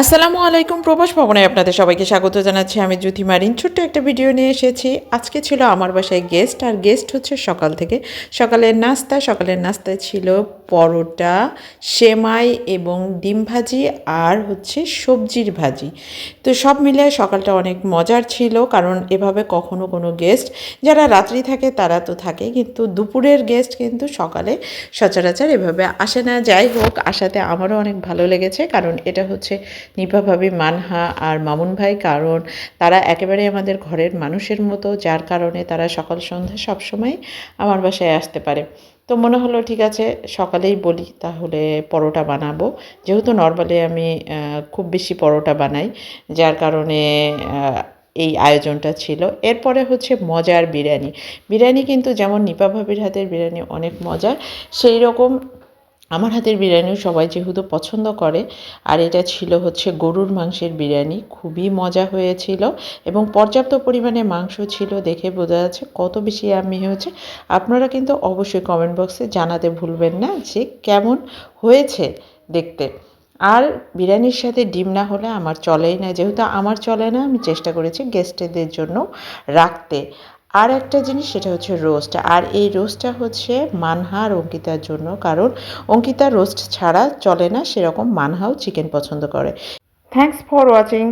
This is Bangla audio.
আসসালামু আলাইকুম প্রবাস ভবনে আপনাদের সবাইকে স্বাগত জানাচ্ছি। আমি জ্যোতি মারিন। ছোট্ট একটা ভিডিও নিয়ে এসেছি। আজকে ছিল আমার বাসায় গেস্ট আর গেস্ট হচ্ছে সকাল থেকে। সকালের নাস্তা, সকালের নাস্তায় ছিল পরোটা, সেমাই এবং ডিম ভাজি আর হচ্ছে সবজির ভাজি। তো সব মিলে সকালটা অনেক মজার ছিল কারণ এভাবে কখনো কোনো গেস্ট যারা রাত্রি থাকে তারা তো থাকে কিন্তু দুপুরের গেস্ট কিন্তু সকালে সচরাচর এভাবে আসে না। যাই হোক আসাতে আমারও অনেক ভালো লেগেছে কারণ এটা হচ্ছে নিপা ভাবি, মানহা আর মামুন ভাই কারণ তারা একেবারে আমাদের ঘরের মানুষের মতো যার কারণে তারা সকাল সন্ধ্যা সবসময় আমার বাসায় আসতে পারে। তো মনে হলো, ঠিক আছে, সকালেই বলি, তাহলে পরোটা বানাবো। যেহেতু নর্মালি আমি খুব বেশি পরোটা বানাই, যার কারণে এই আয়োজনটা ছিল। এরপরে হচ্ছে মজার বিরিয়ানি। বিরিয়ানি কিন্তু যেমন নিপা ভাবির হাতের বিরিয়ানি অনেক মজার সেই রকম আমার হাতের বিরিয়ানিও সবাই যেহেতু পছন্দ করে, আর এটা ছিল হচ্ছে গরুর মাংসের বিরিয়ানি, খুবই মজা হয়েছিল এবং পর্যাপ্ত পরিমাণে মাংস ছিল দেখে বোঝা যাচ্ছে কত বেশি আমি হয়েছে আপনারা কিন্তু অবশ্যই কমেন্ট বক্সে জানাতে ভুলবেন না যে কেমন হয়েছে দেখতে। আর বিরিয়ানির সাথে ডিম না হলে আমার চলেই না, যেহেতু আমার চলে না, আমি চেষ্টা করেছি গেস্টদের জন্য রাখতে। আর একটা জিনিস, সেটা হচ্ছে রোস্ট আর এই রোস্টটা হচ্ছে মানহা আর অঙ্কিতার জন্য, কারণ অঙ্কিতা রোস্ট ছাড়া চলে না, সেরকম মানহাও চিকেন পছন্দ করে। Thanks for watching